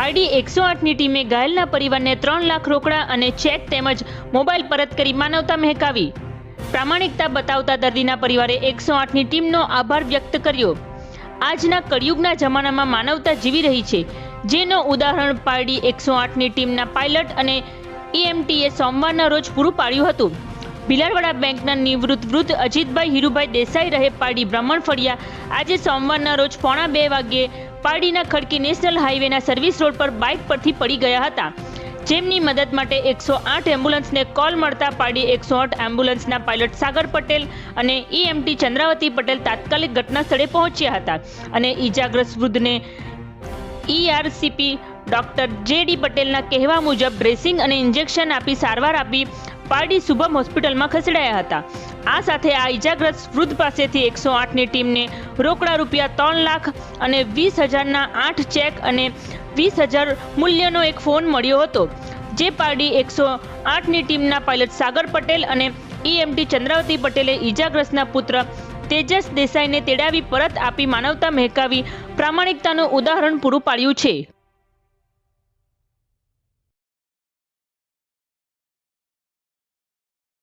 પારડી એકસો આઠની ટીમે ઘાયલના પરિવારને ત્રણ લાખ રોકડા અને ચેક તેમજ મોબાઈલ પરત કરી માનવતા મહેકાવી. પ્રામાણિકતા બતાવતા દર્દીના પરિવારે એકસો આઠની ટીમનો આભાર વ્યક્ત કર્યો. આજના કળિયુગના જમાનામાં માનવતા જીવી રહી છે. જેનો ઉદાહરણ પારડી એકસો આઠની ટીમના પાયલટ અને ઈએમટીએ સોમવારના રોજ પૂરું પાડ્યું હતું. ભીલાડવાડા બેંકના નિવૃત્ત વૃદ્ધ અજીતભાઈ હીરુભાઈ દેસાઈ રહે પારડી બ્રાહ્મણ ફળિયા આજે સોમવારના રોજ પોણા બે વાગ્યે પારડીના ખડકી નેશનલ હાઈવેના સર્વિસ રોડ પર બાઇક પરથી પડી ગયા હતા. જેમની મદદ માટે એકસો આઠ એમ્બ્યુલન્સને કોલ મળતા પાડી એકસો આઠ એમ્બ્યુલન્સના પાયલટ સાગર પટેલ અને ઈએમટી ચંદ્રાવતી પટેલ તાત્કાલિક ઘટના સ્થળે પહોંચ્યા હતા અને ઈજાગ્રસ્ત વૃદ્ધને ઈઆરસીપી ડોક્ટર જે ડી પટેલના કહેવા મુજબ ડ્રેસિંગ અને ઇન્જેક્શન આપી સારવાર આપી પારડી શુભમ હોસ્પિટલમાં ખસેડાયા હતા. આ સાથે આ ઈજાગ્રસ્ત વૃદ્ધ પાસેથી એકસો આઠની ટીમને રોકડા રૂપિયા ત્રણ લાખ અને વીસ હજારના આઠ ચેક અને વીસ હજાર મૂલ્યનો એક ફોન મળ્યો હતો. જે પારડી એકસો આઠની ટીમના પાયલટ સાગર પટેલ અને ઈએમટી ચંદ્રાવતી પટેલે ઈજાગ્રસ્તના પુત્ર તેજસ દેસાઈને તેડાવી પરત આપી માનવતા મહેકાવી પ્રામાણિકતાનું ઉદાહરણ પૂરું પાડ્યું છે.